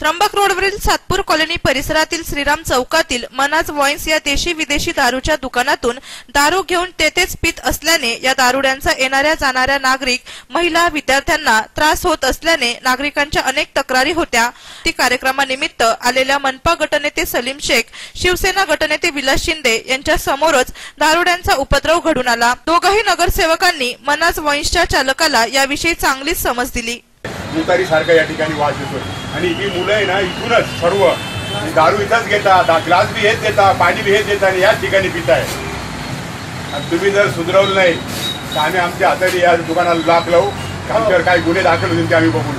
त्र्यंबक रोडवरील सातपूर कॉलनी परिसरातील श्रीराम चौकातील मनाज वॉइन्स या देशी विदेशी दारूच्या दुकानातून दारू घेऊन तेथेच पित असल्याने या दारुड्यांचा येणाऱ्या जाणाऱ्या नागरिक महिला विद्यार्थ्यांना त्रास होत असल्याने नागरिकांच्या अनेक तक्रारी होत्या. ती कार्यक्रमानिमित्त आलेल्या मनपा गटनेते सलीम शेख शिवसेना गटनेते विलास शिंदे यांच्या समोरच दारुड्यांचा उपद्रव घडून आला. दोघाही नगरसेवकांनी मनाज वॉइन्सच्या चालकाला याविषयी चांगलीच समज दिली. मुतारीसारखा या ठिकाणी वास येतोय आणि ही मुलं आहे ना इथूनच सर्व. दारू इथंच घेतात ग्लास बी हेच देतात पाणी बी हेच देतात आणि याच ठिकाणी पिताय. आणि तुम्ही जर सुधरवलं नाही तर आम्ही आमच्या हाताने या दुकानाला लाख लावू. आमच्यावर काही गुन्हे दाखल होतील ते आम्ही बघून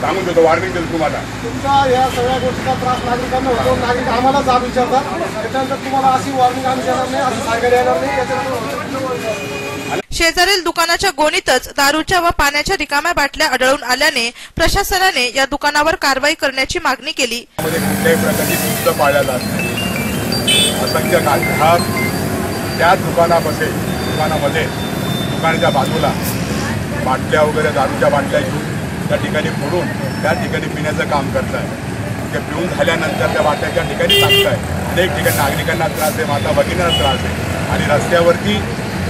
सांगून देतो वॉर्निंग देतो तुम्हाला. तुमचा या सगळ्या गोष्टीचा त्रास नागरिकांना होतो. नागरिक आम्हाला जाब विचारतात. त्याच्यानंतर तुम्हाला अशी वॉर्निंग आम्ही देणार नाही अशी सांगायला येणार नाही. याच्यानंतर शेजारील दुकानाच्या गोणीतच दारूच्या व पाण्याच्या रिकाम्या बाटल्या आढळून आल्याने प्रशासनाने या दुकानावर कारवाई करण्याची मागणी केली. कुठल्याही प्रकारची शिस्त पाळल्या जात नाही. असंख्य नागरिक त्या दुकानामध्ये दुकानामध्ये दुकानाच्या बाजूला बाटल्या वगैरे दारूच्या बाटल्या घेऊन त्या ठिकाणी फोडून त्या ठिकाणी पिण्याचं काम करताय. ते पिऊन झाल्यानंतर त्या बाटल्या त्या ठिकाणी आहे अनेक ठिकाणी नागरिकांना त्रास आहे माता भगिनींना त्रास आहे. आणि रस्त्यावरती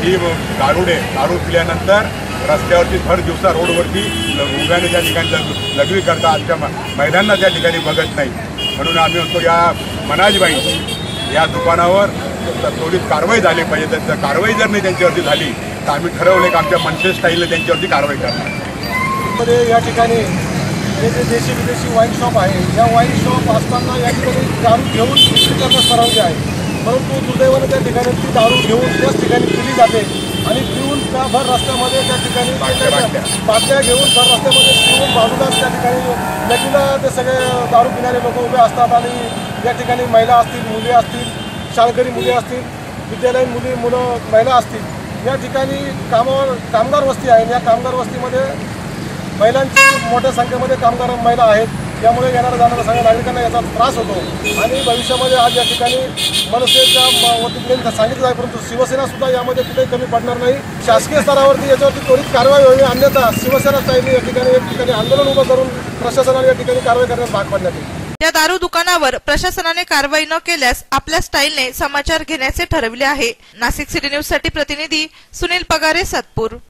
ही दारुडे दारू पिल्यानंतर रस्त्यावरती भर दिवसा रोडवरती ल- उभ्याने त्या ठिकाणी लघवी करता आजच्या महिलांना त्या ठिकाणी बघत नाही. म्हणून आम्ही म्हणतो या मनाजबाई या दुकानावर थोडी कारवाई झाली पाहिजे. तर कारवाई जर नाही त्यांच्यावरती झाली तर आम्ही ठरवले की आमच्या मनसे स्टाईलने त्यांच्यावरती कारवाई करणार. मध्ये या ठिकाणी हे जे देशी विदेशी वाईन शॉप आहे या वाईन शॉप असताना या ठिकाणी दारू घेऊन विक्री करण्यास परवानगी आहे परंतु दुर्दैवाने त्या ठिकाणी ती दारू घेऊन त्याच ठिकाणी पिली जाते आणि पिऊन त्या भर रस्त्यामध्ये त्या ठिकाणी बाटल्या, घेऊन भर रस्त्यामध्ये पिऊन बाजूलाच त्या ठिकाणी नदीला ते सगळे दारू पिणारे लोक उभे असतात आणि या ठिकाणी महिला असतील मुली असतील शाळकरी मुली असतील विद्यालयीन मुली मुलं महिला असतील. या ठिकाणी कामावर कामगार वस्ती आहे. या कामगार वस्तीमध्ये महिलांची मोठ्या संख्येमध्ये कामगार महिला आहेत. त्यामुळे येणाऱ्या जाणाऱ्या सगळ्या नागरिकांना याचा त्रास होतो. आणि भविष्यामध्ये आज या ठिकाणी मनसेच्या म- सांगितलं आहे परंतु शिवसेना सुद्धा यामध्ये कुठेही कमी पडणार नाही. शासकीय स्तरावरती याच्यावरती त्वरित कारवाई व्हावी अन्यथा शिवसेना स्टाईलने या ठिकाणी एक ठिकाणी आंदोलन उभं करून प्रशासनाने या ठिकाणी कारवाई करण्यास भाग पाडण्यात येईल. या दारू दुकानावर प्रशासनाने कारवाई न केल्यास आपल्या स्टाईलने समाचार घेण्याचे ठरविले आहे. नाशिक सिटी न्यूजसाठी प्रतिनिधी सुनील पगारे सातपूर.